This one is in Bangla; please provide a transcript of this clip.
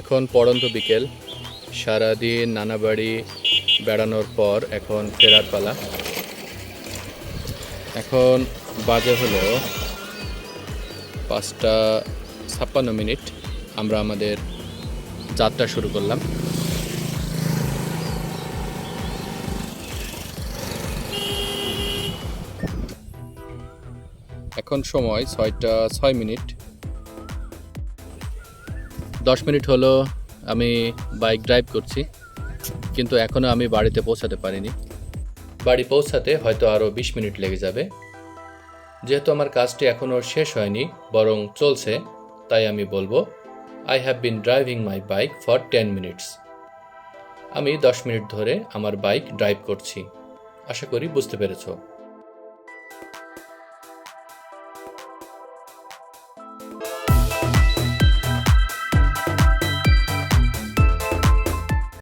এখন পড়ন্ত বিকেল। সারাদিন নানা বাড়ি বেড়ানোর পর এখন ফেরার পালা। এখন বাজে হলো পাঁচটা ছাপ্পান্ন মিনিট। আমরা আমাদের যাত্রা শুরু করলাম। এখন সময় ছয়টা ছয় মিনিট। দশ মিনিট হলো আমি বাইক ড্রাইভ করছি, কিন্তু এখনও আমি বাড়িতে পৌঁছাতে পারিনি। বাড়ি পৌঁছাতে হয়তো আরও বিশ মিনিট লেগে যাবে। যেহেতু আমার কাজটি এখনও শেষ হয়নি, বরং চলছে, তাই আমি বলব I have been driving my bike for ten minutes আমি দশ মিনিট ধরে আমার বাইক ড্রাইভ করছি। আশা করি বুঝতে পেরেছ।